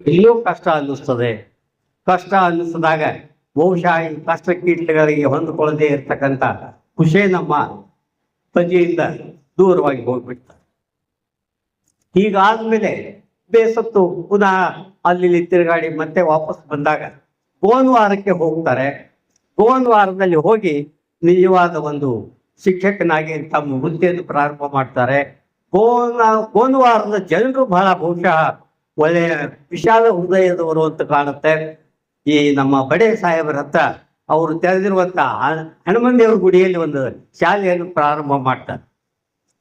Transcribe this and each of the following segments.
ಇನ್ನೂ ಕಷ್ಟ ಅನ್ನಿಸ್ತದೆ. ಕಷ್ಟ ಅನ್ನಿಸಿದಾಗ ಬಹುಶಃ ಈ ಕಷ್ಟ ಕೀಟಗಳಿಗೆ ಹೊಂದಿಕೊಳ್ಳದೇ ಇರತಕ್ಕಂಥ ನಮ್ಮ ತಜೆಯಿಂದ ದೂರವಾಗಿ ಹೋಗ್ಬಿಡ್ತಾರೆ ಹೀಗಾದ್ಮೇಲೆ ಬೇಸತ್ತು ಪುನಃ ಅಲ್ಲಿ ಇಲ್ಲಿ ತಿರುಗಾಡಿ ಮತ್ತೆ ವಾಪಸ್ ಬಂದಾಗ ಗೋನ್ವಾರಕ್ಕೆ ಹೋಗ್ತಾರೆ. ಗೋನ್ವಾರದಲ್ಲಿ ಹೋಗಿ ನಿಜವಾದ ಒಂದು ಶಿಕ್ಷಕನಾಗಿ ತಮ್ಮ ವೃತ್ತಿಯನ್ನು ಪ್ರಾರಂಭ ಮಾಡ್ತಾರೆ. ಗೋನ ಗೋನ್ವಾರದ ಜನರು ಬಹಳ ಬಹುಶಃ ಒಳ್ಳೆಯ ವಿಶಾಲ ಹೃದಯದವರು ಅಂತ ಕಾಣುತ್ತೆ. ಈ ನಮ್ಮ ಬಡೇ ಸಾಹೇಬರ ಹತ್ರ ಅವರು ತೆರೆದಿರುವಂತ ಹನುಮಂದೇವ್ರ ಗುಡಿಯಲ್ಲಿ ಒಂದು ಶಾಲೆಯನ್ನು ಪ್ರಾರಂಭ ಮಾಡ್ತಾರೆ.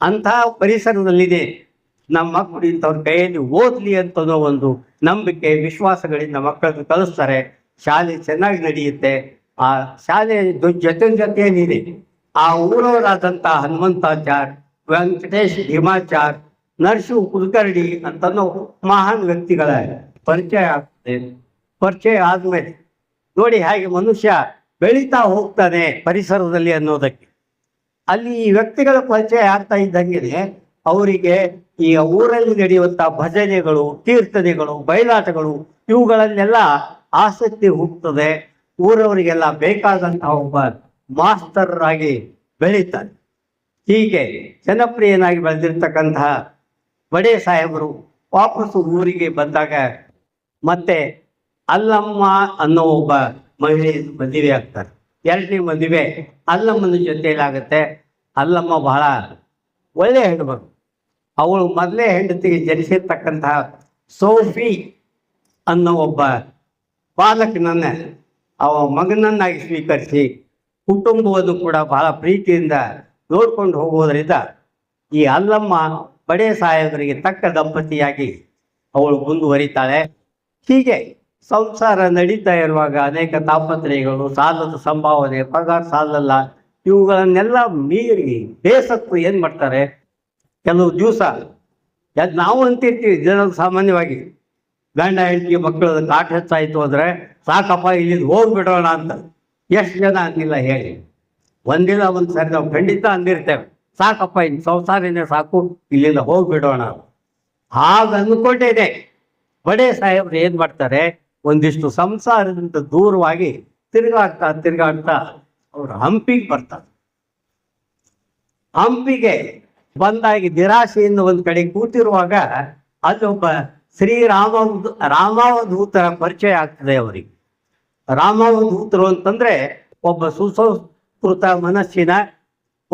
ಅಂತಹ ಪರಿಸರದಲ್ಲಿದೆ. ನಮ್ಮ ಮಕ್ಕಳು ಇಂಥವ್ರ ಕೈಯಲ್ಲಿ ಓದ್ಲಿ ಅಂತನೋ ಒಂದು ನಂಬಿಕೆ ವಿಶ್ವಾಸಗಳಿಂದ ಮಕ್ಕಳನ್ನು ಕಲಿಸ್ತಾರೆ. ಶಾಲೆ ಚೆನ್ನಾಗಿ ನಡೆಯುತ್ತೆ. ಆ ಶಾಲೆ ಜೊತೆ ಜೊತೆ ಜೊತೆಯಲ್ಲಿದೆ. ಆ ಊರವರಾದಂಥ ಹನುಮಂತಾಚಾರ್ ವೆಂಕಟೇಶ್ ಭೀಮಾಚಾರ್ ನರಸು ಕುಲಕರ್ಣಿ ಅಂತನೋ ಮಹಾನ್ ವ್ಯಕ್ತಿಗಳ ಪರಿಚಯ ಆಗ್ತದೆ. ಪರಿಚಯ ಆದ್ಮೇಲೆ ನೋಡಿ ಹಾಗೆ ಮನುಷ್ಯ ಬೆಳೀತಾ ಹೋಗ್ತಾನೆ ಪರಿಸರದಲ್ಲಿ ಅನ್ನೋದಕ್ಕೆ. ಅಲ್ಲಿ ಈ ವ್ಯಕ್ತಿಗಳ ಪರಿಚಯ ಆಗ್ತಾ ಇದ್ದಂಗೆ ಅವರಿಗೆ ಈ ಊರಲ್ಲಿ ನಡೆಯುವಂತ ಭಜನೆಗಳು, ಕೀರ್ತನೆಗಳು ಬಯಲಾಟಗಳು ಇವುಗಳನ್ನೆಲ್ಲ ಆಸಕ್ತಿ ಹೋಗ್ತದೆ ಊರವರಿಗೆಲ್ಲ ಬೇಕಾದಂತಹ ಒಬ್ಬ ಮಾಸ್ತರ್ ಆಗಿ ಬೆಳೀತಾರೆ. ಹೀಗೆ ಜನಪ್ರಿಯನಾಗಿ ಬೆಳೆದಿರ್ತಕ್ಕಂತಹ ಬಡೆ ಸಾಹೇಬರು ವಾಪಸ್ಸು ಊರಿಗೆ ಬಂದಾಗ ಮತ್ತೆ ಅಲ್ಲಮ್ಮ ಅನ್ನೋ ಒಬ್ಬ ಮಹಿಳೆ ಮದುವೆ ಆಗ್ತಾರೆ. ಎರಡನೇ ಮದುವೆ ಅಲ್ಲಮ್ಮನ ಜೊತೆಯಲ್ಲಾಗುತ್ತೆ ಅಲ್ಲಮ್ಮ ಬಹಳ ಒಳ್ಳೆಯ ಹೆಣ್ಮಗಳು ಅವಳು ಮೊದಲೇ ಹೆಂಡತಿಗೆ ಜನಿಸಿರ್ತಕ್ಕಂತಹ ಸೋಫಿ ಅನ್ನೋ ಒಬ್ಬ ಬಾಲಕನನ್ನ ಅವ ಮಗನನ್ನಾಗಿ ಸ್ವೀಕರಿಸಿ ಕುಟುಂಬವನ್ನು ಕೂಡ ಬಹಳ ಪ್ರೀತಿಯಿಂದ ನೋಡ್ಕೊಂಡು ಹೋಗುವುದರಿಂದ ಈ ಅಲ್ಲಮ್ಮ ಬಡೆ ಸಾಹೇಬರಿಗೆ ತಕ್ಕ ದಂಪತಿಯಾಗಿ ಅವಳು ಮುಂದುವರಿತಾಳೆ. ಹೀಗೆ ಸಂಸಾರ ನಡೀತಾ ಇರುವಾಗ ಅನೇಕ ತಾಪತ್ರಯಗಳು, ಸಾಲದ ಸಂಭಾವನೆ, ಪಗಾರ ಸಾಲಲ್ಲ, ಇವುಗಳನ್ನೆಲ್ಲ ಮೀರಿ ಬೇಸತ್ತು ಏನು ಮಾಡ್ತಾರೆ? ಕೆಲವು ದಿವಸ ನಾವು ಅಂತಿರ್ತೀವಿ ಜನ ಸಾಮಾನ್ಯವಾಗಿ. ಗಂಡ, ಹೆಂಡತಿ ಮಕ್ಕಳ ಕಾಟ ಹೆಚ್ಚಾಯಿತು ಅಂದ್ರೆ ಸಾಕಪ್ಪ ಇಲ್ಲಿ ಹೋಗ್ಬಿಡೋಣ ಅಂತ. ಎಷ್ಟು ಜನ ಅಂದಿಲ್ಲ ಹೇಳಿ. ಒಂದಿನ ಒಂದು ಸರಿ ನಾವು ಖಂಡಿತ ಅಂದಿರ್ತೇವೆ. ಸಾಕಪ್ಪ, ಇನ್ನು ಸಂಸಾರನೇ ಸಾಕು, ಇಲ್ಲಿಂದ ಹೋಗ್ಬಿಡೋಣ. ಹಾಗ ಇದೆ ಬಡೇ ಸಾಹೇಬ್ರು ಏನ್ ಮಾಡ್ತಾರೆ, ಒಂದಿಷ್ಟು ಸಂಸಾರದಿಂದ ದೂರವಾಗಿ ತಿರುಗಾಡ್ತಾ ತಿರುಗಾಡ್ತಾ ಅವ್ರು ಹಂಪಿಗೆ ಬರ್ತಾರೆ. ಹಂಪಿಗೆ ಬಂದಾಗಿ ನಿರಾಶೆಯಿಂದ ಒಂದ್ ಕಡೆ ಕೂತಿರುವಾಗ ಅಲ್ಲೊಬ್ಬ ಶ್ರೀರಾಮ ರಾಮಾವಧೂತರ ಪರಿಚಯ ಆಗ್ತದೆ ಅವರಿಗೆ. ರಾಮಾವಧೂತರು ಅಂತಂದ್ರೆ ಒಬ್ಬ ಸುಸಂಸ್ಕೃತ ಮನಸ್ಸಿನ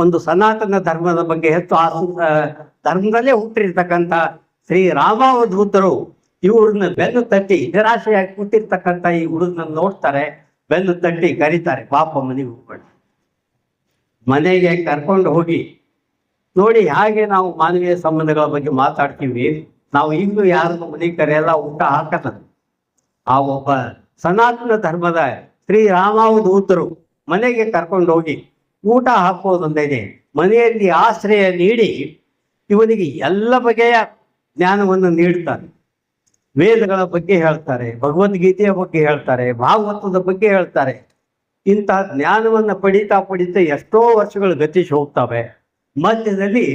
ಒಂದು ಸನಾತನ ಧರ್ಮದ ಬಗ್ಗೆ ಹೆಚ್ಚು ಆ, ಧರ್ಮದಲ್ಲೇ ಹುಟ್ಟಿರ್ತಕ್ಕಂಥ ಶ್ರೀ ರಾಮಾವಧೂತರು ಇವ್ರನ್ನ ಬೆನ್ನು ತಟ್ಟಿ ನಿರಾಶೆಯಾಗಿ ಹುಟ್ಟಿರ್ತಕ್ಕಂಥ ಈ ಹುಡುಗನ ನೋಡ್ತಾರೆ ಬೆನ್ನು ತಟ್ಟಿ ಕರೀತಾರೆ ಪಾಪ ಮನೆಗೆ ಹೋಗ್ಬೇಡ. ಮನೆಗೆ ಕರ್ಕೊಂಡು ಹೋಗಿ ನೋಡಿ ಹಾಗೆ ನಾವು ಮಾನವೀಯ ಸಂಬಂಧಗಳ ಬಗ್ಗೆ ಮಾತಾಡ್ತೀವಿ. ನಾವು ಇನ್ನು ಯಾರನ್ನು ಮನೆ ಕರೆಯಲ್ಲ ಊಟ ಹಾಕಲ್ಲ. ಆ ಒಬ್ಬ ಸನಾತನ ಧರ್ಮದ ಶ್ರೀ ರಾಮಾವಧೂತರು ಮನೆಗೆ ಕರ್ಕೊಂಡು ಹೋಗಿ ಊಟ ಹಾಕೋದೊಂದೇನೆ ಮನೆಯಲ್ಲಿ ಆಶ್ರಯ ನೀಡಿ ಇವನಿಗೆ ಎಲ್ಲ ಬಗೆಯ ಜ್ಞಾನವನ್ನು ನೀಡ್ತಾರೆ ವೇದಗಳ ಬಗ್ಗೆ ಹೇಳ್ತಾರೆ, ಭಗವದ್ಗೀತೆಯ ಬಗ್ಗೆ ಹೇಳ್ತಾರೆ, ಭಾಗವತದ ಬಗ್ಗೆ ಹೇಳ್ತಾರೆ. ಇಂತಹ ಜ್ಞಾನವನ್ನು ಪಡಿತಾ ಪಡಿತಾ ಎಷ್ಟೋ ವರ್ಷಗಳು ಗತಿಸಿ ಹೋಗ್ತವೆ. ಮಧ್ಯದಲ್ಲಿ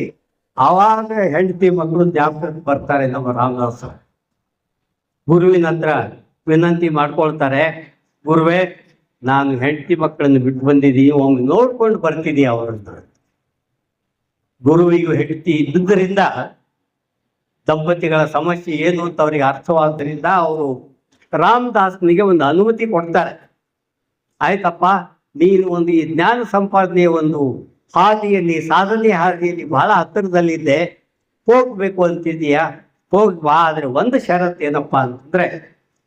ಆವಾಗ ಹೆಂಡತಿ ಮಕ್ಕಳು ಜ್ಞಾಪಕಕ್ಕೆ ಬರ್ತಾರೆ, ನಮ್ಮ ರಾಮದಾಸ. ಗುರುವಿನ ಹತ್ರ ವಿನಂತಿ ಮಾಡ್ಕೊಳ್ತಾರೆ, ಗುರುವೇ ನಾನು ಹೆಂಡತಿ ಮಕ್ಕಳನ್ನು ಬಿಟ್ಟು ಬಂದಿದ್ದೀನಿ ಅವ್ನು ನೋಡ್ಕೊಂಡು ಬರ್ತಿದೀಯ ಅವರು ಗುರುವಿಗೂ ಹೆಂಡತಿ ಇದ್ದುದರಿಂದ ದಂಪತಿಗಳ ಸಮಸ್ಯೆ ಏನು ಅಂತ ಅವರಿಗೆ ಅರ್ಥವಾದ್ದರಿಂದ ಅವರು ರಾಮದಾಸನಿಗೆ ಒಂದು ಅನುಮತಿ ಕೊಡ್ತಾರೆ. ಆಯ್ತಪ್ಪ, ನೀನು ಒಂದು ಈ ಜ್ಞಾನ ಸಂಪಾದನೆಯ ಒಂದು ಹಾದಿಯಲ್ಲಿ ಸಾಧನೆ ಹಾದಿಯಲ್ಲಿ ಬಹಳ ಹತ್ತಿರದಲ್ಲಿದ್ದೆ. ಹೋಗ್ಬೇಕು ಅಂತಿದೀಯಾ ಹೋಗಿ ಬಾ, ಆದರೆ ಒಂದು ಷರತ್ತು ಏನಪ್ಪಾ ಅಂತಂದ್ರೆ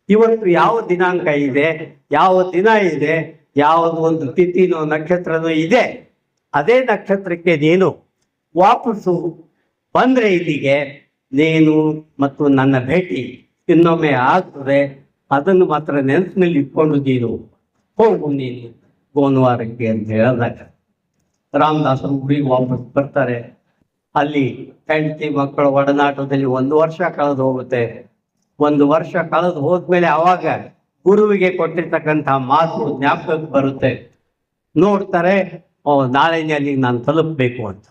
ಇವತ್ತು ಯಾವ ದಿನಾಂಕ ಇದೆ, ಯಾವ ದಿನ ಇದೆ, ಯಾವುದು ಒಂದು ತಿಥಿನೋ ನಕ್ಷತ್ರನೋ ಇದೆ. ಅದೇ ನಕ್ಷತ್ರಕ್ಕೆ ನೀನು ವಾಪಸ್ಸು ಬಂದ್ರೆ ಇಲ್ಲಿಗೆ, ನೀನು ಮತ್ತು ನನ್ನ ಭೇಟಿ ಇನ್ನೊಮ್ಮೆ ಆಗ್ತದೆ. ಅದನ್ನು ಮಾತ್ರ ನೆನಪಿನಲ್ಲಿ ಇಟ್ಕೊಂಡು ನೀನು ಹೋಗು ನೀನು ಗೋನ್ವಾರಕ್ಕೆ ಅಂತ ಹೇಳಿದಾಗ. ರಾಮದಾಸರು ಊರಿಗೆ ವಾಪಸ್ ಬರ್ತಾರೆ. ಅಲ್ಲಿ ಹೆಂಡತಿ ಮಕ್ಕಳ ಒಡನಾಟದಲ್ಲಿ ಒಂದು ವರ್ಷ ಕಳೆದು ಹೋಗುತ್ತೆ. ಒಂದು ವರ್ಷ ಕಳೆದು ಹೋದ್ಮೇಲೆ ಅವಾಗ ಗುರುವಿಗೆ ಕೊಟ್ಟಿರ್ತಕ್ಕಂಥ ಮಾತು ಜ್ಞಾಪಕಕ್ಕೆ ಬರುತ್ತೆ. ನೋಡ್ತಾರೆ, ಓ ನಾಳೆನೇ ಅಲ್ಲಿಗೆ ನಾನು ತಲುಪಬೇಕು ಅಂತ.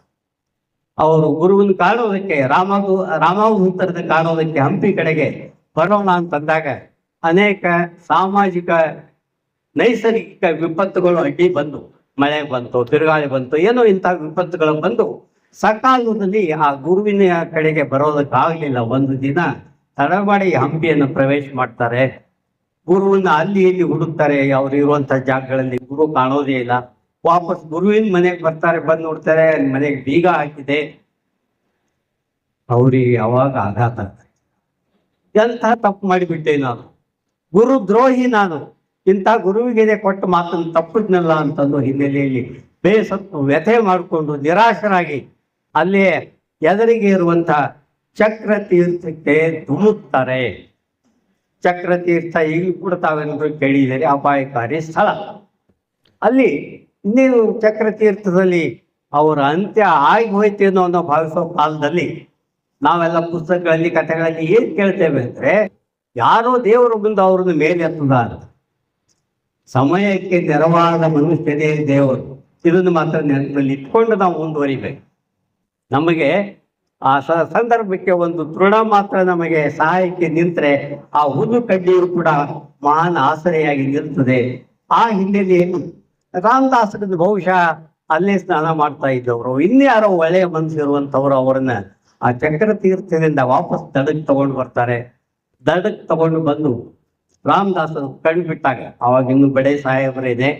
ಅವರು ಗುರುವನ್ನು ಕಾಣೋದಕ್ಕೆ, ರಾಮ ರಾಮಾವಧೂತರನ್ನ ಕಾಣೋದಕ್ಕೆ ಹಂಪಿ ಕಡೆಗೆ ಬರೋಣ ಅಂತಂದಾಗ ಅನೇಕ ಸಾಮಾಜಿಕ, ನೈಸರ್ಗಿಕ ವಿಪತ್ತುಗಳು ಅಡ್ಡಿ ಬಂದು, ಮಳೆ ಬಂತು ತಿರುಗಾಳಿ ಬಂತು, ಏನೋ ಇಂಥ ವಿಪತ್ತುಗಳು ಬಂದು ಸಕಾಲದಲ್ಲಿ ಆ ಗುರುವಿನ ಕಡೆಗೆ ಬರೋದಕ್ಕಾಗಲಿಲ್ಲ ಒಂದು ದಿನ. ತಡಮಾಡಿ ಹಂಪಿಯನ್ನು ಪ್ರವೇಶ ಮಾಡ್ತಾರೆ. ಗುರುವನ್ನ ಅಲ್ಲಿ ಇಲ್ಲಿ ಹುಡುಕ್ತಾರೆ, ಅವ್ರು ಇರುವಂತ ಜಾಗಗಳಲ್ಲಿ ಗುರು ಕಾಣೋದೇ ಇಲ್ಲ. ವಾಪಸ್ ಗುರುವಿನ ಮನೆಗೆ ಬರ್ತಾರೆ, ಬಂದು ನೋಡ್ತಾರೆ, ಮನೆಗೆ ಬೀಗ ಹಾಕಿದೆ. ಅವ್ರಿಗೆ ಯಾವಾಗ ಆಘಾತ ಎಂತ ತಪ್ಪು ಮಾಡಿಬಿಟ್ಟೆ ನಾನು. ಗುರು ದ್ರೋಹಿ ನಾನು. ಇಂಥ ಗುರುವಿಗೆ ಕೊಟ್ಟ ಮಾತನ್ನು ತಪ್ಪಿದ್ನಲ್ಲ ಅಂತಂದು ಹಿನ್ನೆಲೆಯಲ್ಲಿ ಬೇಸತ್ತು ವ್ಯಥೆ ಮಾಡಿಕೊಂಡು ನಿರಾಶರಾಗಿ ಅಲ್ಲೇ ಎದುರಿಗೆ ಇರುವಂಥ ಚಕ್ರ ತೀರ್ಥಕ್ಕೆ ಧುಮುಕ್ತಾರೆ ಚಕ್ರ ತೀರ್ಥ ಈಗಲೂ ಕೂಡ ತಾವೆಲ್ಲರೂ ಕೇಳಿದರೆ ಅಪಾಯಕಾರಿ ಸ್ಥಳ. ಅಲ್ಲಿ ಇನ್ನೇನು ಚಕ್ರ ತೀರ್ಥದಲ್ಲಿ ಅವರ ಅಂತ್ಯ ಆಗಿ ಹೋಯ್ತೇನೋ ಅನ್ನೋ ಭಾವಿಸೋ ಕಾಲದಲ್ಲಿ ನಾವೆಲ್ಲ ಪುಸ್ತಕಗಳಲ್ಲಿ, ಕಥೆಗಳಲ್ಲಿ ಏನ್ ಕೇಳ್ತೇವೆ ಅಂದ್ರೆ, ಯಾರೋ ದೇವರು ಬಂದು ಅವ್ರನ್ನ ಮೇಲೆ ಎತ್ತದ ಸಮಯಕ್ಕೆ ನೆರವಾದ ಮನುಷ್ಯನೇ ದೇವರು. ಇದನ್ನು ಮಾತ್ರ ನೆನಪಲ್ಲಿ ಇಟ್ಕೊಂಡು ನಾವು ಮುಂದುವರಿಬೇಕು. ನಮಗೆ ಆ ಸಂದರ್ಭಕ್ಕೆ ಒಂದು ದೃಢ ಮಾತ್ರ ನಮಗೆ ಸಹಾಯಕ್ಕೆ ನಿಂತರೆ ಆ ಹುಲ್ಲು ಕಡ್ಡಿಯು ಕೂಡ ಮಹಾನ್ ಆಸರೆಯಾಗಿ ನಿಲ್ತದೆ. ಆ ಹಿನ್ನೆಲೆಯಲ್ಲಿ ರಾಮದಾಸರದ ಬಹುಶಃ ಅಲ್ಲೇ ಸ್ನಾನ ಮಾಡ್ತಾ ಇದ್ದವರು. ಇನ್ಯಾರೋ ಒಳ್ಳೆಯ ಮನಸ್ಸಿರುವಂಥವ್ರು ಅವರನ್ನ ಆ ಚಕ್ರ ತೀರ್ಥದಿಂದ ವಾಪಸ್ ದಡಕ್ಕೆ ತಗೊಂಡು ಬರ್ತಾರೆ. ದಡಕ್ಕೆ ತಗೊಂಡು ಬಂದು ರಾಮದಾಸರು ಕಣ್ಣು ಬಿಟ್ಟಾಗ, ಅವಾಗ ಇನ್ನು ಬಡೆ ಇದೆ.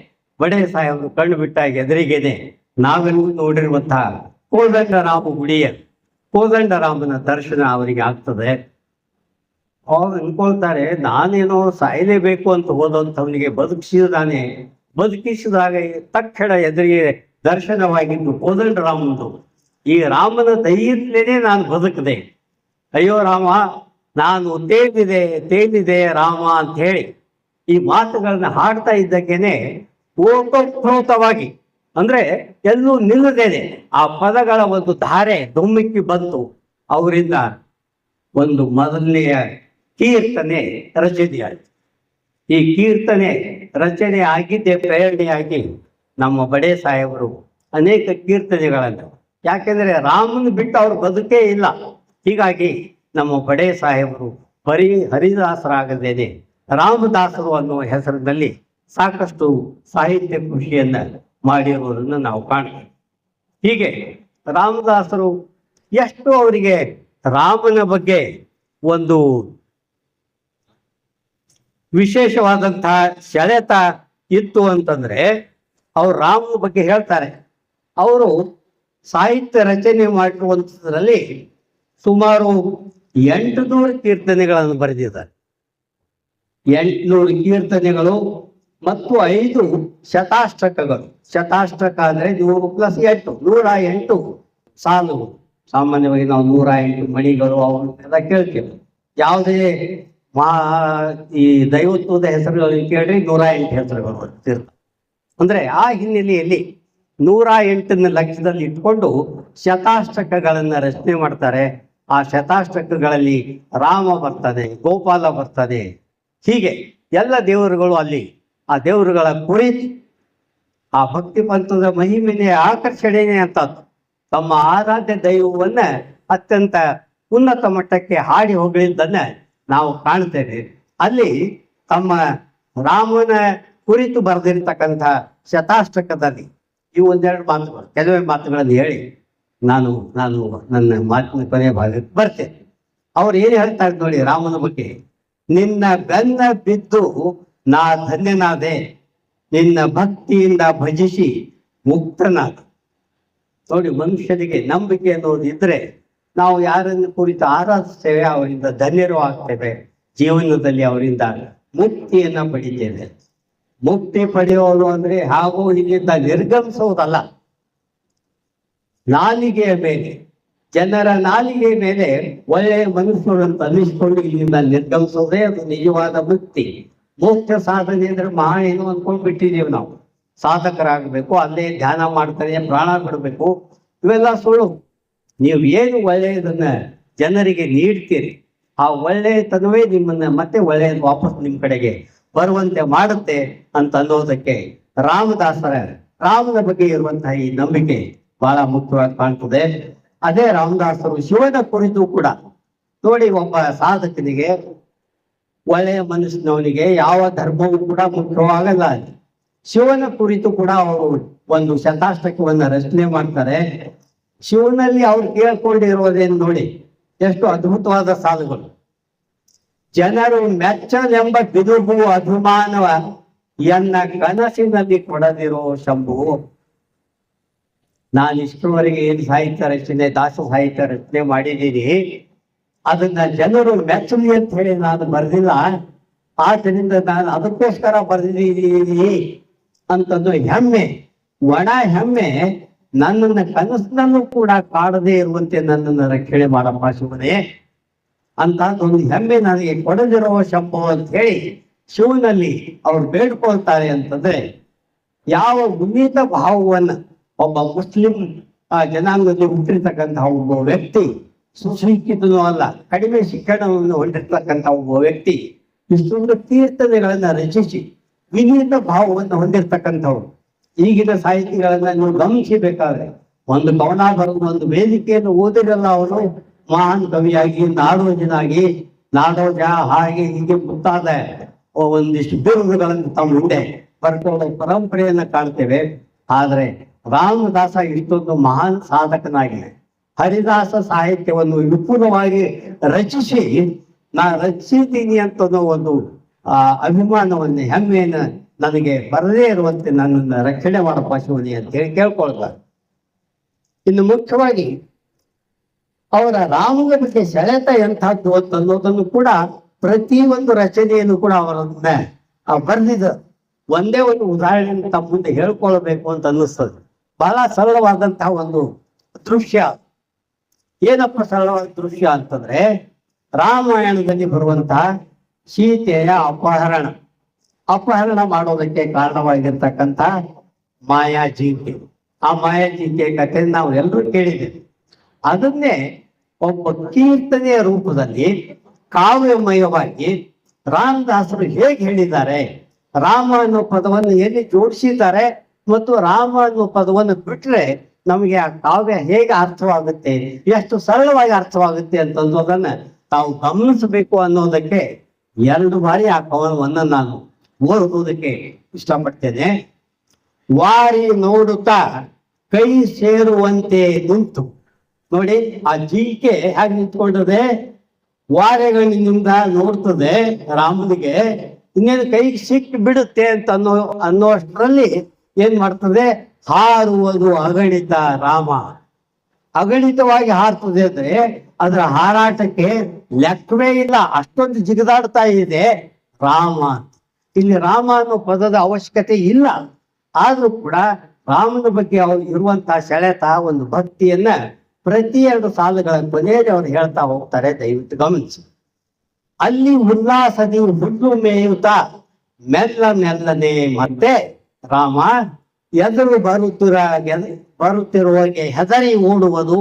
ಬಡೆ ಸಾಹೇಬರು ಕಣ್ಣು ಬಿಟ್ಟಾಗ ಎದುರಿಗೇನೆ ನಾವೆಲ್ಲೂ ನೋಡಿರುವಂತಹ ಕೋದಂಡರಾಮ ಗುಡಿಯ ಕೋದಂಡರಾಮನ ದರ್ಶನ ಅವರಿಗೆ ಆಗ್ತದೆ. ಅವ್ರು ಅನ್ಕೊಳ್ತಾರೆ, ನಾನೇನೋ ಸಾಯಲೇಬೇಕು ಅಂತ ಹೋದಂಥವನಿಗೆ ಬದುಕಿಸಿದಾನೆ ಬದುಕಿಸಿದಾಗ ತಕ್ಷಣ ಎದುರಿಗೆ ದರ್ಶನವಾಗಿದ್ದು ಕೋದಂಡರಾಮನದು ಈ ರಾಮನ ದೈಯಿಂದಲೇ ನಾನು ಬದುಕದೆ. ಅಯ್ಯೋ ರಾಮ, ನಾನು ತೇಲಿದೆ ತೇಲಿದೆ ರಾಮ ಅಂತ ಹೇಳಿ ಈ ಮಾತುಗಳನ್ನ ಹಾಡ್ತಾ ಇದ್ದಕ್ಕೇನೆ ಓತೋತ್ವಾಗಿ ಅಂದ್ರೆ ಎಲ್ಲೂ ನಿಲ್ಲದೇನೆ. ಆ ಪದಗಳ ಒಂದು ಧಾರೆ ಧುಮ್ಮಿಕ್ಕಿ ಬಂತು ಅವರಿಂದ ಒಂದು ಮೊದಲನೆಯ ಕೀರ್ತನೆ ರಚನೆಯಾಯಿತು. ಈ ಕೀರ್ತನೆ ರಚನೆ ಆಗಿದ್ದೇ ಪ್ರೇರಣೆಯಾಗಿ ನಮ್ಮ ಬಡೇ ಸಾಹೇಬರು ಅನೇಕ ಕೀರ್ತನೆಗಳನ್ನು. ಯಾಕೆಂದ್ರೆ ರಾಮನ ಬಿಟ್ಟು ಅವ್ರ ಬದುಕೇ ಇಲ್ಲ. ಹೀಗಾಗಿ ನಮ್ಮ ಬಡೇ ಸಾಹೇಬರು ಬರೀ ಹರಿದಾಸರಾಗದೇನೆ. ರಾಮದಾಸರು ಅನ್ನುವ ಹೆಸರಿನಲ್ಲಿ ಸಾಕಷ್ಟು ಸಾಹಿತ್ಯ ಕೃಷಿಯನ್ನ ಮಾಡಿರುವುದನ್ನು ನಾವು ಕಾಣ್ತೇವೆ. ಹೀಗೆ ರಾಮದಾಸರು ಎಷ್ಟು ಅವರಿಗೆ ರಾಮನ ಬಗ್ಗೆ ಒಂದು ವಿಶೇಷವಾದಂತಹ ಸೆಳೆತ ಇತ್ತು ಅಂತಂದ್ರೆ ಅವ್ರು ರಾಮನ ಬಗ್ಗೆ ಹೇಳ್ತಾರೆ. ಅವರು ಸಾಹಿತ್ಯ ರಚನೆ ಮಾಡಿರುವಂಥದ್ರಲ್ಲಿ ಸುಮಾರು ಎಂಟು ನೂರು ಕೀರ್ತನೆಗಳನ್ನು ಬರೆದಿದ್ದಾರೆ. ಎಂಟುನೂರು ಕೀರ್ತನೆಗಳು ಮತ್ತು ಐದು ಶತಾಷ್ಟಕಗಳು. ಶತಾಷ್ಟಕ ಅಂದ್ರೆ ನೂರು ಪ್ಲಸ್ ಎಂಟು, ನೂರ ಎಂಟು ಸಾಲು. ಸಾಮಾನ್ಯವಾಗಿ ನಾವು ನೂರ ಎಂಟು ಮಣಿಗಳು ಅವನ್ನೆಲ್ಲ ಕೇಳ್ತೇವೆ. ಯಾವುದೇ ಮಾ, ಈ ದೈವತ್ವದ ಹೆಸರುಗಳನ್ನು ಕೇಳ್ರಿ ನೂರ ಎಂಟು ಹೆಸರುಗಳು ಅಂದ್ರೆ ಆ ಹಿನ್ನೆಲೆಯಲ್ಲಿ ನೂರ ಎಂಟನ್ನ ಲಕ್ಷದಲ್ಲಿ ಇಟ್ಕೊಂಡು ಶತಾಷ್ಟಕಗಳನ್ನ ರಚನೆ ಮಾಡ್ತಾರೆ. ಆ ಶತಾಷ್ಟಕಗಳಲ್ಲಿ ರಾಮ ಬರ್ತಾನೆ ಗೋಪಾಲ ಬರ್ತಾನೆ ಹೀಗೆ ಎಲ್ಲ ದೇವರುಗಳು ಅಲ್ಲಿ ಆ ದೇವರುಗಳ ಕುರಿತು ಆ ಭಕ್ತಿ ಪಂಥದ ಮಹಿಮೆನೆ ಆಕರ್ಷಣೆನೆ ಅಂತ ತಮ್ಮ ಆರಾಧ್ಯ ದೈವವನ್ನ ಅತ್ಯಂತ ಉನ್ನತ ಮಟ್ಟಕ್ಕೆ ಹಾಡಿ ಹೋಗಳಿದ್ದನ್ನ ನಾವು ಕಾಣ್ತೇವೆ. ಅಲ್ಲಿ ತಮ್ಮ ರಾಮನ ಕುರಿತು ಬರೆದಿರ್ತಕ್ಕಂಥ ಶತಾಷ್ಟಕದಲ್ಲಿ ಈ ಒಂದೆರಡು ಮಾತುಗಳು, ಕೆಲವೇ ಮಾತುಗಳನ್ನು ಹೇಳಿ ನಾನು ನಾನು ನನ್ನ ಮಾತಿನ ಕೊನೆಯ ಭಾಗಕ್ಕೆ ಬರ್ತೇನೆ. ಅವ್ರು ಏನು ಹೇಳ್ತಾರೆ ನೋಡಿ ರಾಮನ ಬಗ್ಗೆ, ನಿನ್ನ ಬೆನ್ನ ಬಿದ್ದು ನಾ ಧನ್ಯನಾದೆ. ನಿನ್ನ ಭಕ್ತಿಯಿಂದ ಭಜಿಸಿ ಮುಕ್ತನಾದ ನೋಡಿ, ಮನುಷ್ಯನಿಗೆ ನಂಬಿಕೆ ಅನ್ನೋದು ಇದ್ರೆ ನಾವು ಯಾರನ್ನು ಕುರಿತು ಆರಾಧಿಸ್ತೇವೆ, ಅವರಿಂದ ಧನ್ಯರು ಆಗ್ತೇವೆ, ಜೀವನದಲ್ಲಿ ಅವರಿಂದ ಮುಕ್ತಿಯನ್ನ ಪಡಿತೇವೆ. ಮುಕ್ತಿ ಪಡೆಯೋದು ಅಂದ್ರೆ ಹಾಗೂ ಇಲ್ಲಿಂದ ನಿರ್ಗಮಿಸೋದಲ್ಲ. ನಾಲಿಗೆಯ ಮೇಲೆ, ಜನರ ನಾಲಿಗೆಯ ಮೇಲೆ ಒಳ್ಳೆಯ ಮನುಷ್ಯರು ಅಂತ ಇಲ್ಲಿಂದ ನಿರ್ಗಮಿಸೋದೇ ಅದು ನಿಜವಾದ ಮುಕ್ತಿ. ಮೋಕ್ಷ ಸಾಧನೆ ಅಂದ್ರೆ ಮಹಾ ಏನು ಅನ್ಕೊಂಡ್ ಬಿಟ್ಟಿದ್ದೀವಿ ನಾವು. ಸಾಧಕರಾಗಬೇಕು, ಅಲ್ಲೇ ಧ್ಯಾನ ಮಾಡ್ತಾರೆ, ಪ್ರಾಣ ಬಿಡಬೇಕು, ಇವೆಲ್ಲ ಸುಳ್ಳು. ನೀವು ಏನು ಒಳ್ಳೆಯದನ್ನ ಜನರಿಗೆ ನೀಡ್ತೀರಿ, ಆ ಒಳ್ಳೆಯತನವೇ ನಿಮ್ಮನ್ನ ಮತ್ತೆ ಒಳ್ಳೆಯದು ವಾಪಸ್ ನಿಮ್ ಕಡೆಗೆ ಬರುವಂತೆ ಮಾಡುತ್ತೆ ಅಂತ ಅನ್ನೋದಕ್ಕೆ ರಾಮದಾಸರ, ರಾಮನ ಬಗ್ಗೆ ಇರುವಂತಹ ಈ ನಂಬಿಕೆ ಬಹಳ ಮುಖ್ಯವಾಗಿ ಕಾಣ್ತದೆ. ಅದೇ ರಾಮದಾಸರು ಶಿವನ ಕುರಿತು ಕೂಡ. ನೋಡಿ ಒಬ್ಬ ಸಾಧಕನಿಗೆ ಒಳ್ಳೆಯ ಮನಸ್ಸಿನವನಿಗೆ ಯಾವ ಧರ್ಮವೂ ಕೂಡ ಮುಖ್ಯವಾಗಲ್ಲ. ಶಿವನ ಕುರಿತು ಕೂಡ ಅವರು ಒಂದು ಶತಾಷ್ಟಕವನ್ನ ರಚನೆ ಮಾಡ್ತಾರೆ. ಶಿವನಲ್ಲಿ ಅವ್ರು ಕೇಳ್ಕೊಂಡಿರೋದೇನು ನೋಡಿ, ಎಷ್ಟು ಅದ್ಭುತವಾದ ಸಾಲುಗಳು. ಜನರು ಮೆಚ್ಚನೆಂಬ ಬಿದುಗು ಅಭಿಮಾನವ ಎನ್ನ ಕನಸಿನಲ್ಲಿ ಕೊಡದಿರೋ ಶಂಭು. ನಾನು ಇಷ್ಟರವರೆಗೆ ಏನು ಸಾಹಿತ್ಯ ರಚನೆ, ದಾಸ ಸಾಹಿತ್ಯ ರಚನೆ ಮಾಡಿದ್ದೀನಿ. ಅದನ್ನ ಜನರು ಮೆಚ್ಚಲಿ ಅಂತ ಹೇಳಿ ನಾನು ಬರೆದಿಲ್ಲ. ಆದ್ದರಿಂದ ನಾನು ಅದಕ್ಕೋಸ್ಕರ ಬರೆದಿದ್ದೀನಿ ಅಂತಂದು ಹೆಮ್ಮೆ, ಒಣ ಹೆಮ್ಮೆ ನನ್ನನ್ನು ಕನಸಿನಲ್ಲೂ ಕೂಡ ಕಾಡದೇ ಇರುವಂತೆ ನನ್ನನ್ನು ರಕ್ಷಣೆ ಮಾಡಪ್ಪ ಶಿವನೇ ಅಂತ ಒಂದು ಹೆಮ್ಮೆ ನನಗೆ ಕೊಡದಿರುವ ಶಂಭು ಅಂತ ಹೇಳಿ ಶಿವನಲ್ಲಿ ಅವ್ರು ಬೇಡ್ಕೊಳ್ತಾರೆ ಅಂತಂದ್ರೆ ಯಾವ ಉನ್ನತ ಭಾವವನ್ನು ಒಬ್ಬ ಮುಸ್ಲಿಂ ಜನಾಂಗದಲ್ಲಿ ಹುಟ್ಟಿರ್ತಕ್ಕಂತಹ ಒಬ್ಬ ವ್ಯಕ್ತಿ ಸುಶಿಕ್ಷಿತನೂ ಅಲ್ಲ. ಕಡಿಮೆ ಶಿಕ್ಷಣವನ್ನು ಹೊಂದಿರ್ತಕ್ಕಂಥ ಒಬ್ಬ ವ್ಯಕ್ತಿ ಇಷ್ಟೊಂದು ಕೀರ್ತನೆಗಳನ್ನ ರಚಿಸಿ ವಿನೀತ ಭಾವವನ್ನು ಹೊಂದಿರತಕ್ಕಂಥವ್ರು. ಈಗಿನ ಸಾಹಿತಿಗಳನ್ನ ನೀವು ಗಮನಿಸಬೇಕಾದ್ರೆ ಒಂದು ಕವನ ಬರೆದು ಒಂದು ವೇದಿಕೆಯನ್ನು ಓದಿರಲ್ಲ ಅವರು ಮಹಾನ್ ಕವಿಯಾಗಿ, ನಾಡೋಜನಾಗಿ, ನಾಡೋಜ ಹಾಗೆ ಹೀಗೆ ಮುಂತಾದ ಒಂದಿಷ್ಟು ಬಿರುದುಗಳನ್ನು ತಮ್ಮ ಮುಂದೆ ಬರ್ಕೊಳ್ಳೋ ಪರಂಪರೆಯನ್ನ ಕಾಣ್ತೇವೆ. ಆದ್ರೆ ರಾಮದಾಸ ಇಷ್ಟೊಂದು ಮಹಾನ್ ಸಾಧಕನಾಗಿ ಹರಿದಾಸ ಸಾಹಿತ್ಯವನ್ನು ವಿಪುಲವಾಗಿ ರಚಿಸಿ, ನಾ ರಚಿಸಿದ್ದೀನಿ ಅಂತ ಒಂದು, ಆ, ಅಭಿಮಾನವನ್ನು, ಹೆಮ್ಮೆಯನ್ನು ನನಗೆ ಬರದೇ ಇರುವಂತೆ ನನ್ನನ್ನು ರಕ್ಷಣೆ ಮಾಡಪ್ಪ ಶಿವನಿ ಅಂತ ಹೇಳಿ ಕೇಳ್ಕೊಳ್ತಾರೆ. ಇನ್ನು ಮುಖ್ಯವಾಗಿ, ಅವರ ಬಗ್ಗೆ ಸೆಳೆತ ಎಂಥದ್ದು ಅಂತ ಅನ್ನೋದನ್ನು ಕೂಡ ಪ್ರತಿ ಒಂದು ರಚನೆಯನ್ನು ಕೂಡ ಅವರನ್ನ ಬರೆದಿದ ಒಂದೇ ಒಂದು ಉದಾಹರಣೆ ತಮ್ಮ ಮುಂದೆ ಹೇಳ್ಕೊಳ್ಬೇಕು ಅಂತ ಅನ್ನಿಸ್ತದೆ. ಬಹಳ ಸರಳವಾದಂತಹ ಒಂದು ದೃಶ್ಯ ಏನಪ್ಪ ಸರಳವಾದ ದೃಶ್ಯ ಅಂತಂದ್ರೆ ರಾಮಾಯಣದಲ್ಲಿ ಬರುವಂತಹ ಸೀತೆಯ ಅಪಹರಣ. ಅಪಹರಣ ಮಾಡೋದಕ್ಕೆ ಕಾರಣವಾಗಿರ್ತಕ್ಕಂಥ ಮಾಯಾ ಜಿಂಕೆ ಆ ಮಾಯಾ ಜಿಂಕೆ ಕಥೆ ನಾವು ಎಲ್ಲರೂ ಕೇಳಿದ್ದೇವೆ. ಅದನ್ನೇ ಒಬ್ಬ ಕೀರ್ತನೆಯ ರೂಪದಲ್ಲಿ ಕಾವ್ಯಮಯವಾಗಿ ರಾಮದಾಸರು ಹೇಗೆ ಹೇಳಿದ್ದಾರೆ, ರಾಮ ಅನ್ನೋ ಪದವನ್ನು ಎಲ್ಲಿ ಜೋಡಿಸಿದ್ದಾರೆ ಮತ್ತು ರಾಮ ಅನ್ನೋ ಪದವನ್ನು ಬಿಟ್ರೆ ನಮಗೆ ಆ ಕಾವ್ಯ ಹೇಗೆ ಅರ್ಥವಾಗುತ್ತೆ, ಎಷ್ಟು ಸರಳವಾಗಿ ಅರ್ಥವಾಗುತ್ತೆ ಅಂತ ಅನ್ನೋದನ್ನ ತಾವು ಗಮನಿಸಬೇಕು ಅನ್ನೋದಕ್ಕೆ ಎರಡು ಬಾರಿ ಆ ಕವನವನ್ನು ನಾನು ಓದುವುದಕ್ಕೆ ಇಷ್ಟಪಡ್ತೇನೆ. ವಾರಿ ನೋಡುತ್ತಾ ಕೈ ಸೇರುವಂತೆ ನಿಂತು. ನೋಡಿ, ಆ ಜೀಕೆ ಹೇಗೆ ನಿಂತ್ಕೊಂಡದೆ? ವಾರೆಗಳಿಂದ ನೋಡ್ತದೆ ರಾಮನಿಗೆ, ಇನ್ನೇನು ಕೈ ಸಿಕ್ಕಿ ಬಿಡುತ್ತೆ ಅಂತ ಅನ್ನೋ ಅನ್ನೋಷ್ಟರಲ್ಲಿ ಏನ್ ಮಾಡ್ತದೆ? ಹಾರುವುದು ಅಗಣಿತ ರಾಮ. ಅಗಣಿತವಾಗಿ ಹಾರ್ತದೆ ಅಂದ್ರೆ ಅದರ ಹಾರಾಟಕ್ಕೆ ಲೆಕ್ಕವೇ ಇಲ್ಲ. ಅಷ್ಟೊಂದು ಜಿಗದಾಡ್ತಾ ಇದೆ ರಾಮ. ಇಲ್ಲಿ ರಾಮ ಅನ್ನೋ ಪದದ ಅವಶ್ಯಕತೆ ಇಲ್ಲ. ಆದ್ರೂ ಕೂಡ ರಾಮನ ಬಗ್ಗೆ ಅವ್ರು ಇರುವಂತಹ ಸೆಳೆತ, ಒಂದು ಭಕ್ತಿಯನ್ನ ಪ್ರತಿ ಎರಡು ಸಾಲುಗಳ ಕೊನೆಯಲ್ಲಿ ಅವ್ರು ಹೇಳ್ತಾ ಹೋಗ್ತಾರೆ, ದಯವಿಟ್ಟು ಗಮನಿಸಿ. ಅಲ್ಲಿ ಉಲ್ಲಾಸದಿ ಹುಲ್ಲು ಮೇಯುತ್ತಾ, ಮೆಲ್ಲ ಮೆಲ್ಲನೆ ಮತ್ತೆ ರಾಮ ಎದುರು ಬರುತ್ತಿರ ಬರುತ್ತಿರುವಾಗೆ ಹೆದರಿ ಓಡುವುದು,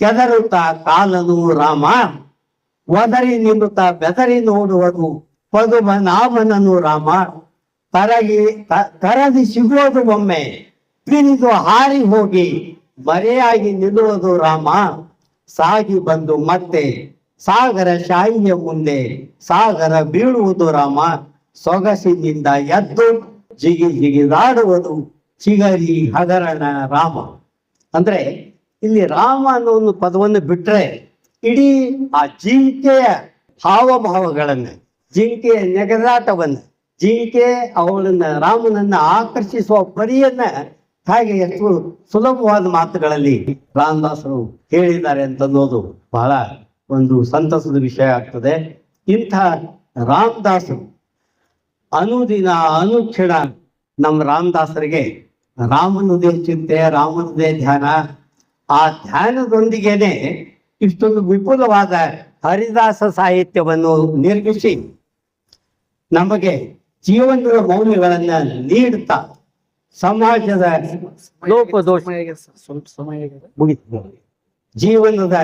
ಕೆದರುತ್ತ ಕಾಲನು ರಾಮ. ಒದರಿ ನಿಲ್ಲುತ್ತಾ ಬೆದರಿ ನೋಡುವುದು, ಪದುಮ ನಾಮನನು ರಾಮ. ತರಗಿ ತರದಿ ಸಿಗುವುದು ಒಮ್ಮೆ, ಪಿರಿದು ಹಾರಿ ಹೋಗಿ ಮರೆಯಾಗಿ ನಿಲ್ಲುವುದು ರಾಮ. ಸಾಗಿ ಬಂದು ಮತ್ತೆ ಸಾಗರ ಶಾಹಿಯ ಮುಂದೆ, ಸಾಗರ ಬೀಳುವುದು ರಾಮ. ಸೊಗಸಿನಿಂದ ಎದ್ದು ಜಿಗಿ ಜಿಗಿದಾಡುವುದು ಚಿಗರಿ ಹಗರಣ, ರಾಮ. ಅಂದ್ರೆ ಇಲ್ಲಿ ರಾಮ ಅನ್ನೋ ಒಂದು ಪದವನ್ನು ಬಿಟ್ಟರೆ ಇಡೀ ಆ ಜಿಂಕೆಯ ಹಾವಭಾವಗಳನ್ನು, ಜಿಂಕೆಯ ನೆಗದಾಟವನ್ನ, ಜಿಂಕೆ ಅವಳನ್ನ, ರಾಮನನ್ನ ಆಕರ್ಷಿಸುವ ಪರಿಯನ್ನ ಹಾಗೆ ಎಷ್ಟು ಸುಲಭವಾದ ಮಾತುಗಳಲ್ಲಿ ರಾಮದಾಸರು ಹೇಳಿದ್ದಾರೆ ಅಂತ ಅನ್ನೋದು ಬಹಳ ಒಂದು ಸಂತಸದ ವಿಷಯ ಆಗ್ತದೆ. ಇಂಥ ರಾಮದಾಸರು ಅನುದಿನ ಅನುಕ್ಷಣ ನಮ್ಮ ರಾಮದಾಸರಿಗೆ ರಾಮನದೇ ಚಿಂತೆ, ರಾಮನದೇ ಧ್ಯಾನ. ಆ ಧ್ಯಾನದೊಂದಿಗೆನೆ ಇಷ್ಟೊಂದು ವಿಪುಲವಾದ ಹರಿದಾಸ ಸಾಹಿತ್ಯವನ್ನು ನಿರ್ಮಿಸಿ ನಮಗೆ ಜೀವನದ ಮೌಲ್ಯಗಳನ್ನ ನೀಡುತ್ತಾ ಸಮಾಜದ ಲೋಪದೋಷ ಜೀವನದ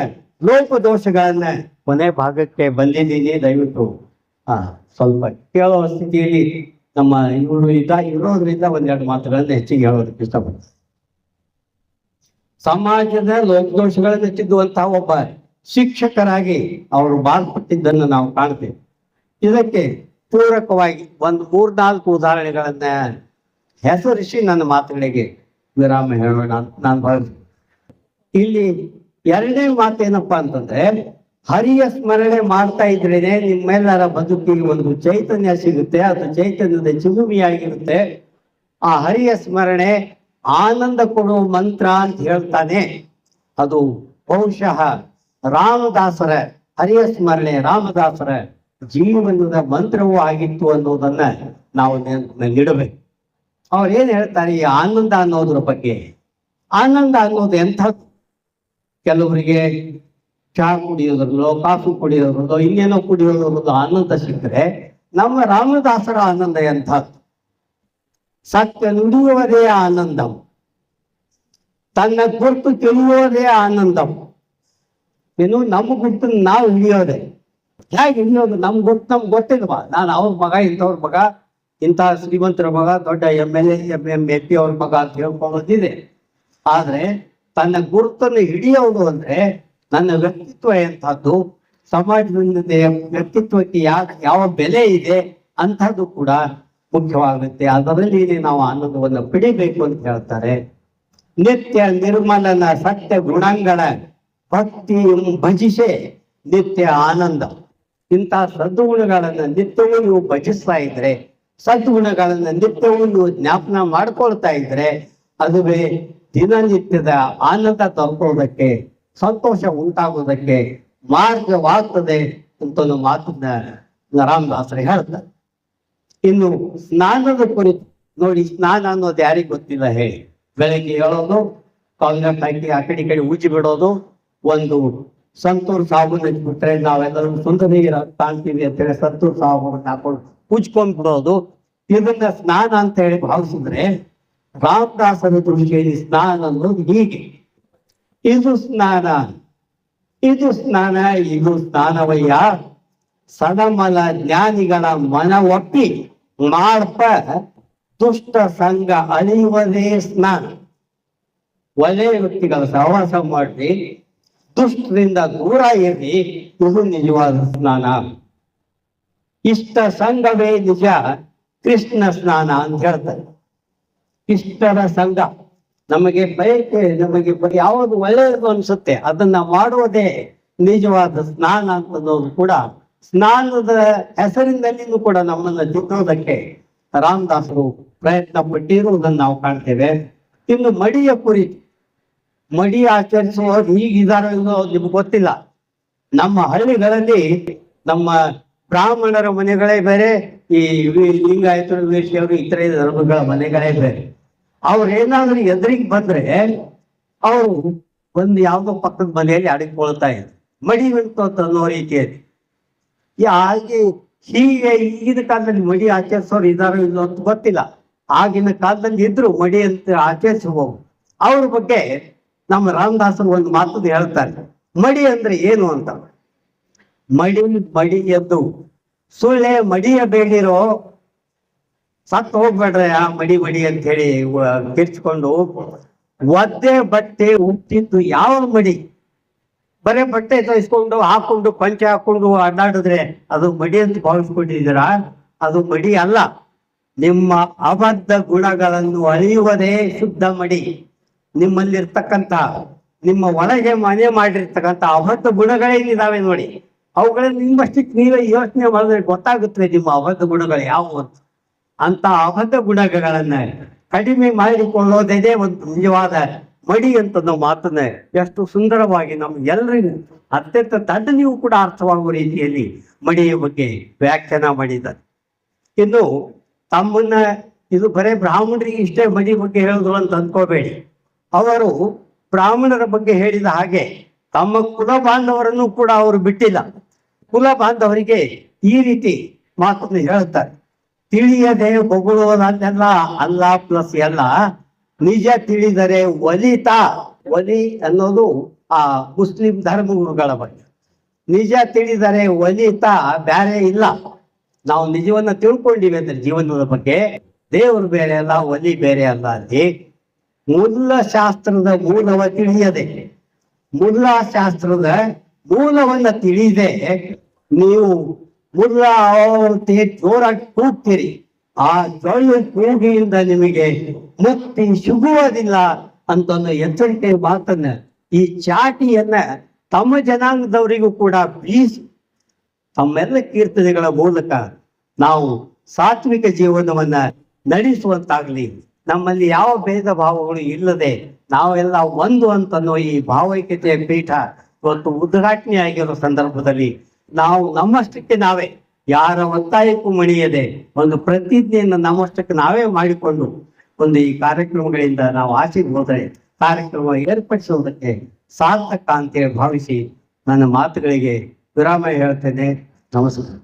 ಲೋಪದೋಷಗಳನ್ನ ಕೊನೆ ಭಾಗಕ್ಕೆ ಬಂದಿದ್ದೀನಿ. ದಯವಿಟ್ಟು ಸ್ವಲ್ಪ ಕೇಳುವ ಸ್ಥಿತಿಯಲ್ಲಿ ನಮ್ಮ ಇವರು ಇದ್ದ, ಇರೋದ್ರಿಂದ ಒಂದೆರಡು ಮಾತುಗಳನ್ನ ಹೆಚ್ಚಿಗೆ ಹೇಳೋದಕ್ಕೆ ಇಷ್ಟಪಡ್ತೀನಿ. ಸಮಾಜದ ಲೋಕದೋಷಗಳನ್ನು ತಿದ್ದುವಂತಹ ಒಬ್ಬ ಶಿಕ್ಷಕರಾಗಿ ಅವರು ಬಾಳ್ಪಟ್ಟಿದ್ದನ್ನು ನಾವು ಕಾಣ್ತೇವೆ. ಇದಕ್ಕೆ ಪೂರಕವಾಗಿ ಒಂದು ಮೂರ್ನಾಲ್ಕು ಉದಾಹರಣೆಗಳನ್ನ ಹೆಸರಿಸಿ ನನ್ನ ಮಾತುಗಳಿಗೆ ವಿರಾಮ ಹೇಳೋಣ ನಾನು ಭಾವಿಸ್ತೀನಿ ಇಲ್ಲಿ ಎರಡನೇ ಮಾತೇನಪ್ಪಾ ಅಂತಂದ್ರೆ ಹರಿಯ ಸ್ಮರಣೆ ಮಾಡ್ತಾ ಇದ್ರೇನೆ ನಿಮ್ಮೆಲ್ಲರ ಬದುಕಿಗೆ ಒಂದು ಚೈತನ್ಯ ಸಿಗುತ್ತೆ. ಅದು ಚೈತನ್ಯದ ಚಿಗುಮಿಯಾಗಿರುತ್ತೆ ಆ ಹರಿಯ ಸ್ಮರಣೆ ಆನಂದ ಕೊಡುವ ಮಂತ್ರ ಅಂತ ಹೇಳ್ತಾನೆ. ಅದು ಬಹುಶಃ ರಾಮದಾಸರ ಹರಿಯ ಸ್ಮರಣೆ, ರಾಮದಾಸರ ಜೀವನದ ಮಂತ್ರವೂ ಆಗಿತ್ತು ಅನ್ನೋದನ್ನ ನಾವು ನೆನಪಿನಲ್ಲಿಡಬೇಕು. ಅವ್ರು ಏನ್ ಹೇಳ್ತಾರೆ ಈ ಆನಂದ ಅನ್ನೋದ್ರ ಬಗ್ಗೆ? ಆನಂದ ಅನ್ನೋದು ಎಂಥದ್ದು? ಕೆಲವರಿಗೆ ಚಹಾ ಕುಡಿಯೋದ್ರಲ್ಲೋ ಕಾಫಿ ಕುಡಿಯೋದ್ರಲ್ಲೋ ಇನ್ನೇನೋ ಕುಡಿಯೋದ್ರದ್ದು ಆನಂದ ಸಿಕ್ಕರೆ ನಮ್ಮ ರಾಮದಾಸರ ಆನಂದ ಎಂಥದ್ದು? ಸತ್ಯ ನುಡಿಯುವುದೇ ಆನಂದಂ. ತನ್ನ ಗುರುತು ತಿಳಿಯೋದೇ ಆನಂದಂ. ಇನ್ನು ನಮ್ಮ ಗುರ್ತನ್ನ ನಾವು ಹಿಡಿಯೋದೆ. ಹೇಗೆ ಹಿಡಿಯೋದು? ನಮ್ ಗುರ್ತು ನಮ್ಗೆ ಗೊತ್ತಿಲ್ವಾ? ನಾನು ಅವ್ರ ಮಗ, ಇಂಥವ್ರ ಮಗ, ಇಂಥ ಶ್ರೀಮಂತರ ಮಗ, ದೊಡ್ಡ M L A M M A P ಅವ್ರ ಮಗ ಅಂತ ಹೇಳ್ಕೊಳ್ಳೋದಿದೆ. ಆದ್ರೆ ತನ್ನ ಗುರುತನ್ನು ಹಿಡಿಯೋದು ಅಂದ್ರೆ ನನ್ನ ವ್ಯಕ್ತಿತ್ವ ಎಂಥದ್ದು? ಸಮಾಜದಿಂದ ವ್ಯಕ್ತಿತ್ವಕ್ಕೆ ಯಾವ ಯಾವ ಬೆಲೆ ಇದೆ? ಅಂಥದ್ದು ಕೂಡ ಮುಖ್ಯವಾಗುತ್ತೆ. ಅದರಲ್ಲಿ ನಾವು ಆನಂದವನ್ನು ಪಡಿಬೇಕು ಅಂತ ಹೇಳ್ತಾರೆ. ನಿತ್ಯ ನಿರ್ಮಲನ ಸತ್ಯ ಗುಣಗಳ ಭಕ್ತಿ ಭಜಿಸೆ ನಿತ್ಯ ಆನಂದ. ಇಂತಹ ಸದ್ಗುಣಗಳನ್ನ ನಿತ್ಯವೂ ನೀವು ಭಜಿಸ್ತಾ ಇದ್ರೆ, ಸದ್ಗುಣಗಳನ್ನ ನಿತ್ಯವೂ ನೀವು ಜ್ಞಾಪನ ಮಾಡ್ಕೊಳ್ತಾ ಇದ್ರೆ, ಅದುವೇ ದಿನನಿತ್ಯದ ಆನಂದ ತರ್ಕೊಳ್ಳೋದಕ್ಕೆ ಸಂತೋಷ ಉಂಟಾಗೋದಕ್ಕೆ ಮಾರ್ಗವಾಗ್ತದೆ ಅಂತ ಮಾತನ್ನ ರಾಮದಾಸರು ಹೇಳ್ತಾರೆ ಇನ್ನು ಸ್ನಾನದ ಕುರಿತು ನೋಡಿ, ಸ್ನಾನ ಅನ್ನೋದು ಯಾರಿಗ್ ಗೊತ್ತಿಲ್ಲ ಹೇಳಿ ಬೆಳಗ್ಗೆ ಹೇಳೋದು ಕಾಲಿನ ಹಾಕಿ ಆ ಕಡೆ ಕಡೆ ಉಜ್ಜಿ ಬಿಡೋದು, ಒಂದು ಸಂತೂರ್ ಸಾಬೂನ್ ಬಿಟ್ರೆ ನಾವೆಲ್ಲರೂ ಸುಂದರ ಕಾಣ್ತೀವಿ ಅಂತ ಹೇಳಿ ಸಂತೂರ್ ಸಾಬೂನ್ ಹಾಕೊಂಡು ಉಜ್ಕೊಂಡ್ ಬಿಡೋದು. ಇದನ್ನ ಸ್ನಾನ ಅಂತ ಹೇಳಿ ಭಾವಿಸಿದ್ರೆ ರಾಮದಾಸರ ದೃಷ್ಟಿಯಲ್ಲಿ ಸ್ನಾನ ಅನ್ನೋದು ಹೀಗೆ. ಇದು ಸ್ನಾನ. ಇದು ಸ್ನಾನ, ಇದು ಸ್ನಾನವಯ್ಯ. ಸದಮಲ ಜ್ಞಾನಿಗಳ ಮನ ಒಪ್ಪಿ ಮಾಡ್ಪ ದುಷ್ಟ ಸಂಘ ಅಳಿಯುವುದೇ ಸ್ನಾನ. ಒಳ್ಳೆಯ ವ್ಯಕ್ತಿಗಳ ಸಹವಾಸ ಮಾಡಿ ದುಷ್ಟರಿಂದ ದೂರ ಇರಿ ಇದು ನಿಜವಾದ ಸ್ನಾನ. ಇಷ್ಟ ಸಂಘವೇ ನಿಜ. ಕೃಷ್ಣ ಸ್ನಾನ ಅಂತ ಹೇಳ್ತಾರೆ. ಇಷ್ಟರ ಸಂಘ. ನಮಗೆ ಬಯಕೆ, ನಮಗೆ ಯಾವುದು ಒಳ್ಳೆಯದು ಅನ್ಸುತ್ತೆ, ಅದನ್ನ ಮಾಡುವುದೇ ನಿಜವಾದ ಸ್ನಾನ ಅಂತ ಅನ್ನೋದು ಕೂಡ ಸ್ನಾನದ ಹೆಸರಿನಲ್ಲಿನೂ ಕೂಡ ನಮ್ಮನ್ನ ತಿನ್ನೋದಕ್ಕೆ ರಾಮದಾಸರು ಪ್ರಯತ್ನ ಪಟ್ಟಿರುವುದನ್ನು ನಾವು ಕಾಣ್ತೇವೆ. ಇನ್ನು ಮಡಿಯ ಕುರಿ, ಮಡಿ ಆಚರಿಸುವವರು ಈಗಿದಾರೋ ನಿಮ್ಗೆ ಗೊತ್ತಿಲ್ಲ. ನಮ್ಮ ಹಳ್ಳಿಗಳಲ್ಲಿ ನಮ್ಮ ಬ್ರಾಹ್ಮಣರ ಮನೆಗಳೇ ಬೇರೆ, ಈ ಲಿಂಗಾಯತರು ವೀರಶೈವರು ಇತರೆ ಧರ್ಮಗಳ ಮನೆಗಳೇ ಬೇರೆ. ಅವ್ರು ಏನಾದ್ರೂ ಎದುರಿಗೆ ಬಂದ್ರೆ ಅವರು ಒಂದು ಯಾವುದೋ ಪಕ್ಕದ ಮನೆಯಲ್ಲಿ ಅಡಿಕೊಳ್ತಾ ಇದ್ರು. ಮಡಿ ಅಂತ ಅನ್ನೋ ರೀತಿಯಲ್ಲಿ. ಹಾಗೆ ಹೀಗೆ ಈಗಿನ ಕಾಲದಲ್ಲಿ ಮಡಿ ಆಚರಿಸೋರು ಇದಾರೋ ಇಲ್ಲೋ ಅಂತ ಗೊತ್ತಿಲ್ಲ. ಆಗಿನ ಕಾಲದಲ್ಲಿ ಇದ್ರು ಮಡಿ ಅಂತ ಆಚರಿಸಬಹುದು ಅವ್ರ ಬಗ್ಗೆ ನಮ್ಮ ರಾಮದಾಸರು ಒಂದು ಮಾತು ಹೇಳ್ತಾರೆ. ಮಡಿ ಅಂದ್ರೆ ಏನು ಅಂತ. ಮಡಿ ಮಡಿ ಎದ್ದು ಸುಳ್ಳೆ ಮಡಿಯ ಬೇಡಿರೋ ಸತ್ತು ಹೋಗ್ಬೇಡ್ರೆ ಆ ಮಡಿ ಮಡಿ ಅಂತ ಹೇಳಿ ಕಿರ್ಚ್ಕೊಂಡು ಒದ್ದೆ ಬಟ್ಟೆ ಉಪ್ಪಿದ್ದು ಯಾವ ಮಡಿ? ಬರೇ ಬಟ್ಟೆ ತರಿಸ್ಕೊಂಡು ಹಾಕೊಂಡು ಪಂಚೆ ಹಾಕೊಂಡು ಅಡ್ಡಾಡಿದ್ರೆ ಅದು ಮಡಿ ಅಂತ ಭಾವಿಸ್ಕೊಂಡಿದ್ದೀರಾ? ಅದು ಮಡಿ ಅಲ್ಲ. ನಿಮ್ಮ ಅಬದ್ಧ ಗುಣಗಳನ್ನು ಅಳಿಯುವುದೇ ಶುದ್ಧ ಮಡಿ. ನಿಮ್ಮಲ್ಲಿರ್ತಕ್ಕಂತ ನಿಮ್ಮ ಒಳಗೆ ಮನೆ ಮಾಡಿರ್ತಕ್ಕಂಥ ಅಬದ್ಧ ಗುಣಗಳೇನಿದಾವೆ ನೋಡಿ? ಅವುಗಳನ್ನ ನಿಮ್ಮಷ್ಟಕ್ಕೆ ನೀವೇ ಯೋಚನೆ ಮಾಡಿದ್ರೆ ಗೊತ್ತಾಗುತ್ತೆ ನಿಮ್ಮ ಅಬದ್ಧ ಗುಣಗಳು ಯಾವುವು ಅಂತ. ಅಂತ ಅಬದ್ಧ ಗುಣಗಳನ್ನ ಕಡಿಮೆ ಮಾಡಿಕೊಳ್ಳೋದೇ ಒಂದು ನಿಜವಾದ ಮಡಿ ಅಂತ ನಾವು ಮಾತನ್ನ ಎಷ್ಟು ಸುಂದರವಾಗಿ ನಮ್ಗೆಲ್ಲರಿಗೂ ಅತ್ಯಂತ ತಡ್ಡನಿಗೂ ಕೂಡ ಅರ್ಥವಾಗುವ ರೀತಿಯಲ್ಲಿ ಮಡಿಯ ಬಗ್ಗೆ ವ್ಯಾಖ್ಯಾನ ಮಾಡಿದ್ದಾರೆ. ಇನ್ನು ತಮ್ಮನ್ನ ಇದು ಬರೇ ಬ್ರಾಹ್ಮಣರಿಗೆ ಇಷ್ಟೇ ಮಡಿ ಬಗ್ಗೆ ಹೇಳಿದ್ರು ಅಂತ ಅಂದ್ಕೋಬೇಡಿ ಅವರು ಬ್ರಾಹ್ಮಣರ ಬಗ್ಗೆ ಹೇಳಿದ ಹಾಗೆ ತಮ್ಮ ಕುಲ ಬಾಂಧವರನ್ನು ಕೂಡ ಅವರು ಬಿಟ್ಟಿಲ್ಲ. ಕುಲ ಬಾಂಧವರಿಗೆ ಈ ರೀತಿ ಮಾತನ್ನು ಹೇಳ್ತಾರೆ ತಿಳಿಯದೆ ಹೊಗಳುವುದನ್ನೆಲ್ಲ ಅಲ್ಲ ಪ್ಲಸ್ ಎಲ್ಲ ನಿಜ ತಿಳಿದರೆ ಒಲಿತ. ಒಲಿ ಅನ್ನೋದು ಆ ಮುಸ್ಲಿಂ ಧರ್ಮಗುರುಗಳ ಬಗ್ಗೆ. ನಿಜ ತಿಳಿದರೆ ಒಲಿತ ಬೇರೆ ಇಲ್ಲ. ನಾವು ನಿಜವನ್ನ ತಿಳ್ಕೊಂಡಿವಿ ಅಂದ್ರೆ ಜೀವನದ ಬಗ್ಗೆ. ದೇವರು ಬೇರೆ ಅಲ್ಲ, ಒಲಿ ಬೇರೆ ಅಲ್ಲ ಅಲ್ಲಿ. ಮೂಲ ಶಾಸ್ತ್ರದ ಮೂಲವ ತಿಳಿಯದೆ. ಮೂಲ ಶಾಸ್ತ್ರದ ಮೂಲವನ್ನ ತಿಳಿದೆ. ನೀವು ಮುಲ್ಲ ಜೋರಾಗಿ ಕೂಗ್ತೀರಿ. ಆ ಜೊಳ್ಳು ಕೂಗಿಯಿಂದ ನಿಮಗೆ ಮುಕ್ತಿ ಸಿಗುವುದಿಲ್ಲ ಅಂತ ಒಂದು ಎಚ್ಚರಿಕೆ ಮಾತನ್ನ ಈ ಚಾಟಿಯನ್ನ ತಮ್ಮ ಜನಾಂಗದವರಿಗೂ ಕೂಡ ಬೀಸಿ ತಮ್ಮೆಲ್ಲ ಕೀರ್ತನೆಗಳ ಮೂಲಕ ನಾವು ಸಾತ್ವಿಕ ಜೀವನವನ್ನ ನಡೆಸುವಂತಾಗ್ಲಿ. ನಮ್ಮಲ್ಲಿ ಯಾವ ಭೇದ ಭಾವಗಳು ಇಲ್ಲದೆ ನಾವೆಲ್ಲ ಒಂದು ಅಂತನೋ ಈ ಭಾವೈಕ್ಯತೆಯ ಪೀಠ ಇವತ್ತು ಉದ್ಘಾಟನೆ ಆಗಿರೋ ಸಂದರ್ಭದಲ್ಲಿ ನಾವು ನಮ್ಮಷ್ಟಕ್ಕೆ ನಾವೇ. ಯಾರ ಒತ್ತಾಯಕ್ಕೂ ಮಣಿಯದೆ ಒಂದು ಪ್ರತಿಜ್ಞೆಯನ್ನು ನಮ್ಮಷ್ಟಕ್ಕೆ ನಾವೇ ಮಾಡಿಕೊಂಡು ಒಂದು ಈ ಕಾರ್ಯಕ್ರಮಗಳಿಂದ ನಾವು ಆಚೆಗೆ ಹೋದರೆ, ಕಾರ್ಯಕ್ರಮ ಏರ್ಪಡಿಸುವುದಕ್ಕೆ ಸಾರ್ಥಕ ಅಂತೇಳಿ ಭಾವಿಸಿ ನನ್ನ ಮಾತುಗಳಿಗೆ ವಿರಾಮ ಹೇಳ್ತೇನೆ ನಮಸ್ಕಾರ.